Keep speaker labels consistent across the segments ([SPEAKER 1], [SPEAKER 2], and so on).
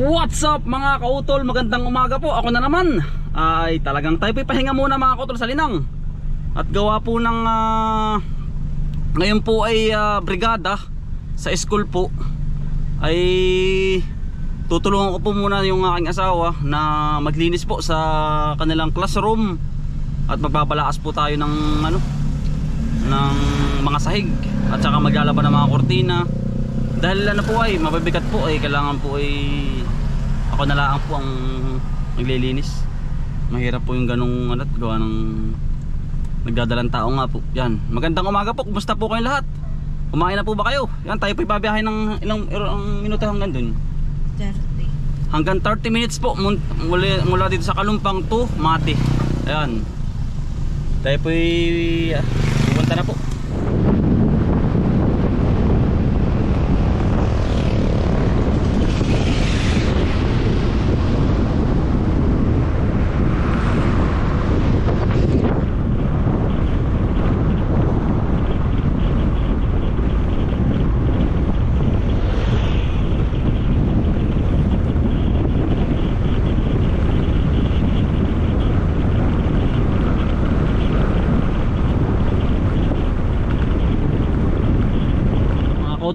[SPEAKER 1] What's up mga kautol? Magandang umaga po. Ako na naman. Ay talagang tayo po pahinga muna mga kautol sa linang. At gawa po ng ah, ngayon po ay ah, brigada sa school po. Ay tutulungan ko po muna yung aking asawa na maglinis po sa kanilang classroom at magbabalakas po tayo ng ano ng mga sahig at saka maglalaban ng mga kortina. Dahil ano po ay mabibigat po ay kailangan po ay ako na lang po ang naglilinis. Mahirap po yung ganong ano gawa ng nagdadalang tao nga po. Yan. Magandang umaga po. Kumusta po kayong lahat? Kumain na po ba kayo? Yan tayo po ibabiyahe ng ilang, ilang minuto hanggang dun.
[SPEAKER 2] 30.
[SPEAKER 1] hanggang 30 minutes po mula, mula dito sa Kalumpang to Mati. Ayan. Tayo po ay pupunta na po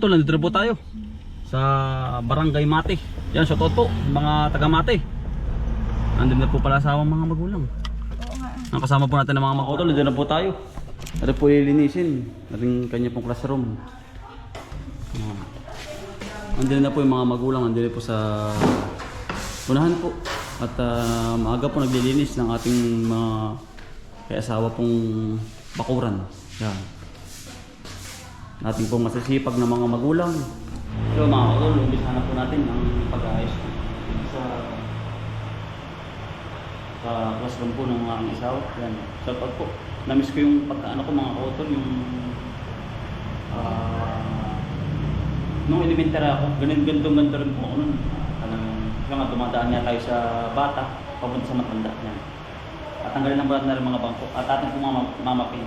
[SPEAKER 1] kautol nandito na po tayo sa barangay Mati yan shoutout po mga taga Mati andun na po pala sa mga magulang. Ang kasama po natin ng mga makotol nandun na po tayo. Ano po lilinisin ating kanya pong classroom. Andun na po yung mga magulang andun na po sa unahan po. At ah, maaga po naglilinis ng ating mga kay asawa pong bakuran. Yan natin pong masasipag na mga magulang. So mga kapatid, umpisa po natin ang pag-aayos sa sa classroom po ng aking isaw. Yan. So pag po, namiss ko yung pagkaano ko mga kapatid, yung ah nung elementary ako, ganun ganito ganito rin po ako nun. Anong, kaya nga dumadaan niya tayo sa bata, papunta sa matanda. Yan. At tanggalin ng balat na rin mga bangko at ating po mama, mamapin.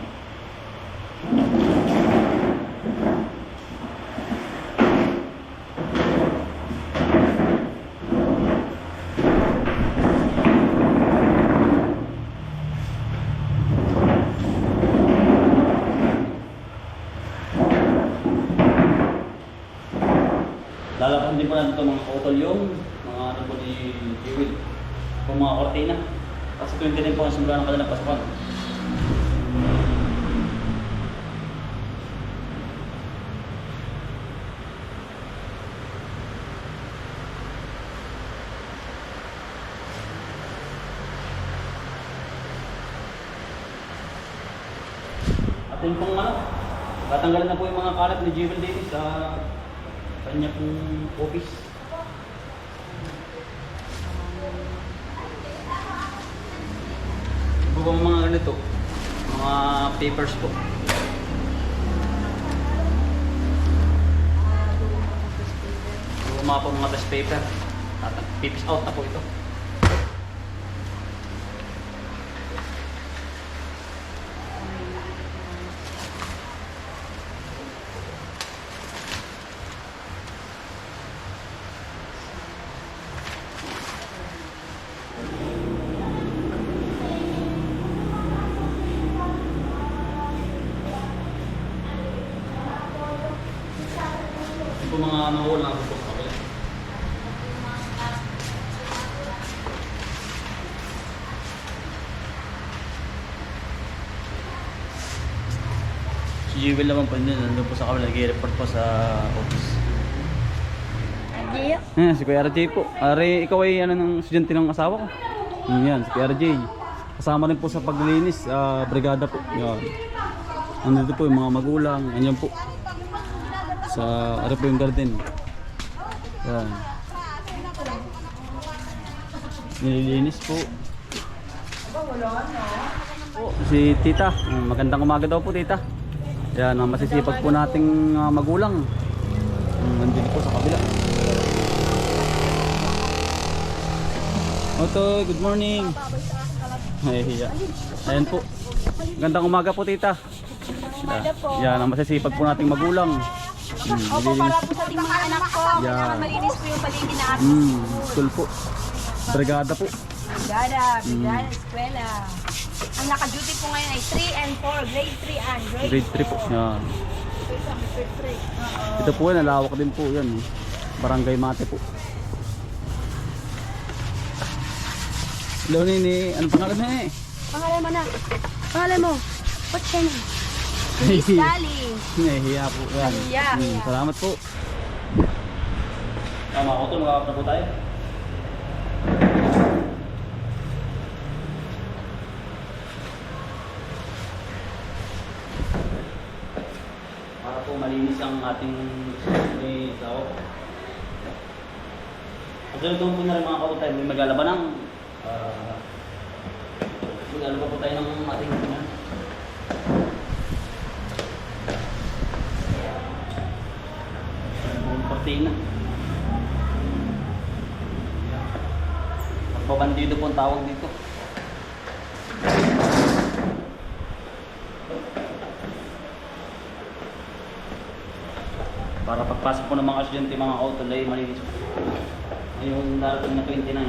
[SPEAKER 1] Lalaban din po natin ito mga kautol yung mga ano po ni Jewel. Kung mga kortina. Kasi 20 din po ang simula ng kanilang pasukan. At yun pong ano, tatanggalin na po yung mga kalat ni Jewel dito sa kanya pong office. Po mga ganito, mga papers po. Mga po mga test paper. Papers out na po ito. Nawala po sa kabila. Si Jewel naman po din, nandun po sa kabila, nag-report po sa office.
[SPEAKER 2] Gio?
[SPEAKER 1] Ayan, si Kuya RJ po. Are, ikaw ay ano ng estudyante ng asawa ko. Mm, Yan, si Kuya RJ. Kasama rin po sa paglilinis, ah, brigada po. Yan. Nandito po yung mga magulang. Anyan po. Sa, ano po yung garden. Yan. Nililinis po. Po, si tita. Magandang umaga daw po tita. Yan, masisipag po nating ah, magulang. Nandito po sa kabila. Otoy, good morning. Ay, hiya. Ayan po. Gandang umaga po, tita.
[SPEAKER 2] Po.
[SPEAKER 1] Yan, ang masisipag po nating magulang. Hmm,
[SPEAKER 2] Opo, para po sa ating mga anak ko.
[SPEAKER 1] Yeah.
[SPEAKER 2] Kailangan malinis po yung paligid na ating
[SPEAKER 1] Hmm,
[SPEAKER 2] school.
[SPEAKER 1] po. Brigada po.
[SPEAKER 2] Brigada, brigada, eskwela. Ang naka-duty po ngayon ay 3 and 4, grade 3 and grade,
[SPEAKER 1] Grade 3 po.
[SPEAKER 2] 4.
[SPEAKER 1] Yan.
[SPEAKER 2] Grade 3. Oo.
[SPEAKER 1] Ito po yan, nalawak din po yan. eh. Barangay Mate po. Hello, Nini. Ano pangalan mo eh?
[SPEAKER 2] Pangalan mo na. Pangalan mo. What's your name? Miss Sally.
[SPEAKER 1] Nahihiya po yan.
[SPEAKER 2] Nahihiya.
[SPEAKER 1] Hmm, salamat po. Tama ako to, makakap na po tayo. Para po malinis ang ating may tao. At doon po na rin mga kautay, may maglalaba ng uh, maglalaba po tayo ng ating uh, kortina. Pagbabandido po ang tawag dito. Para pagpasok po ng mga estudyante, mga auto, ay malinis po. Ngayong darating na 29.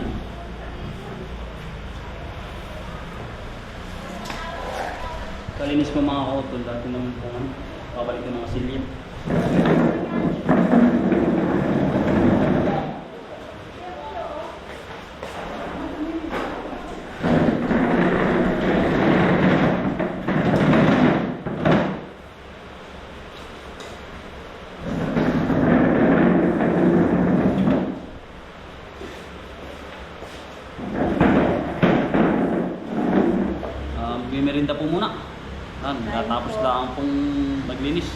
[SPEAKER 1] Kalinis po mga auto, dati naman po ano, babalik yung mga silid. Merinda po muna. Yan, natapos lang pong maglinis.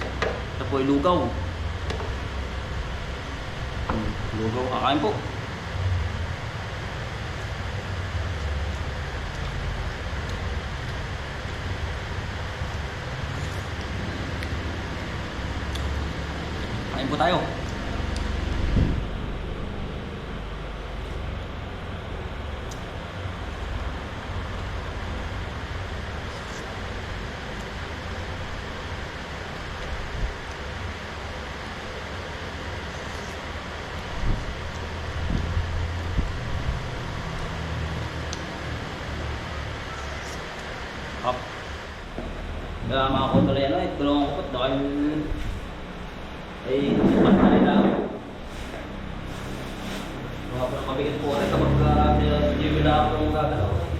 [SPEAKER 1] Ito po ay lugaw. Hmm, lugaw, kakain po. Kain po tayo. Kaya mga kontrol yan, ay tulungan ko po dahil ay tumat na nila ako. Mga po mabigat po rin kapag uh, hindi na ako gagalaw.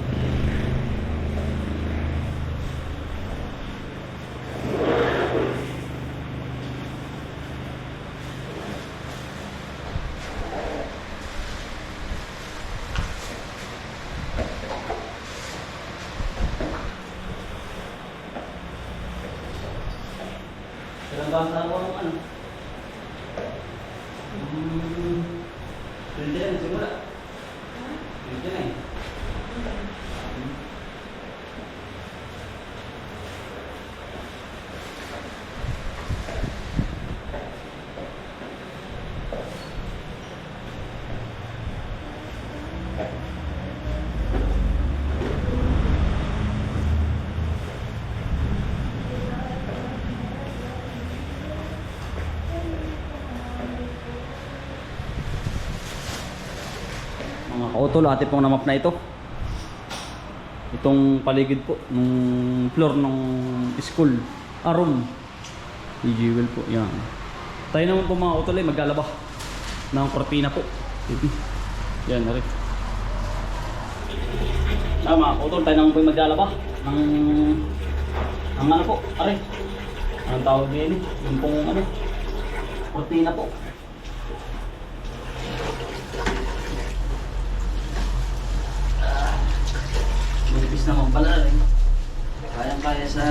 [SPEAKER 1] Ilang basa ako ng ano? Hmm. Pwede na, simula. Pwede na eh. Kautol, ate pong namap na ito. Itong paligid po, nung floor ng school. Ah, room. Ni Jewel po, yan. Tayo naman po mga kautol ay maglalaba ng kortina po. Yan, narin. Ah, mga kautol, tayo naman po ay maglalaba ng ng ano po, aray. Anong tawag din Yung pong ano, kortina po. Nipis naman pala rin. Kayang-kaya sa...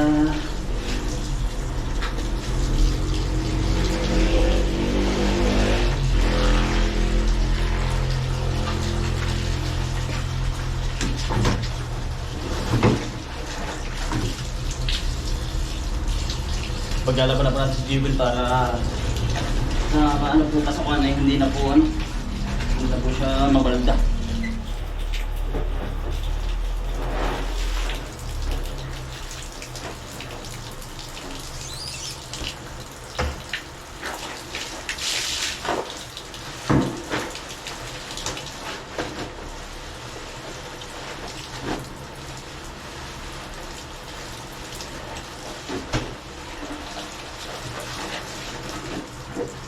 [SPEAKER 1] Paglalaban na po natin si Jewel para sa ano po kasukan ay hindi na po ano hindi na po siya mabalda.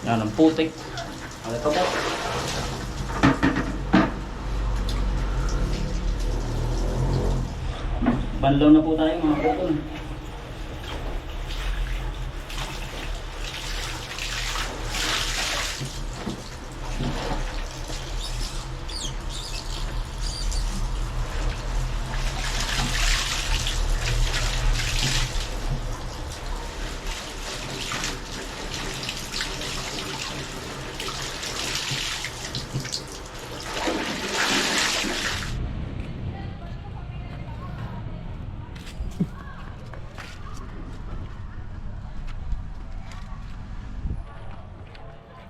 [SPEAKER 1] Yan ang putik. Ano ito po? Banlaw na po tayo mga kapatol.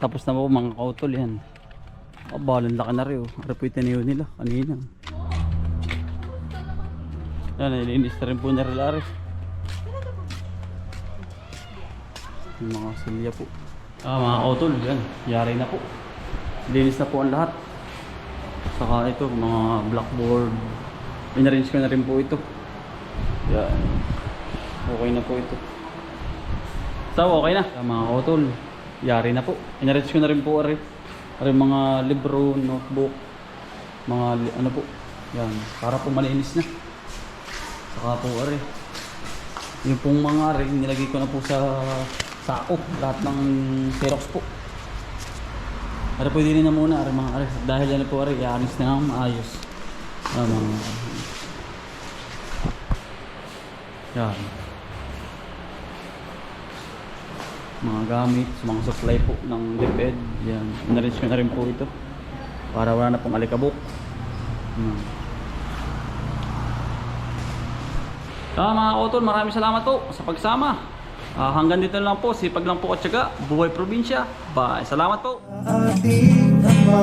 [SPEAKER 1] Tapos na po mga kautol yan. Kabalan laki na rin oh. Ano po itinayo nila kanina. Yan, nilinis na rin po na rin Yung mga silya po. Ah, mga kautol, yan. Yari na po. Linis na po ang lahat. Saka ito, mga blackboard. Inarrange ko na rin po ito. Yan. Okay na po ito. So, okay na. Ah, Mga kautol, yari na po. Inarrange ko na rin po ari. Ari mga libro, notebook, mga li- ano po. Yan, para po malinis na. Saka po ari. Yung pong mga ari, nilagay ko na po sa sako. Lahat ng Xerox po. Ari po din na muna, ari mga ari. Dahil yan po ari, ianis na nga maayos. Ah, mga... Yan. Mga gamit, mga supply po ng DepEd. Yan. Inarrange ko na rin po ito. Para wala na pong alikabok. Yan. Ah, mga kautol, maraming salamat po sa pagsama. Ah, hanggang dito lang po, sipag lang po at syaga. Buhay probinsya. Bye. Salamat po.
[SPEAKER 3] ating Ama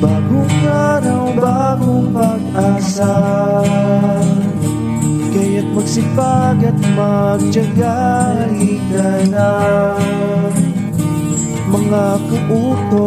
[SPEAKER 3] Bagong araw, bagong pag-asa magsipag at magtyaga Halika na. Mga kuuto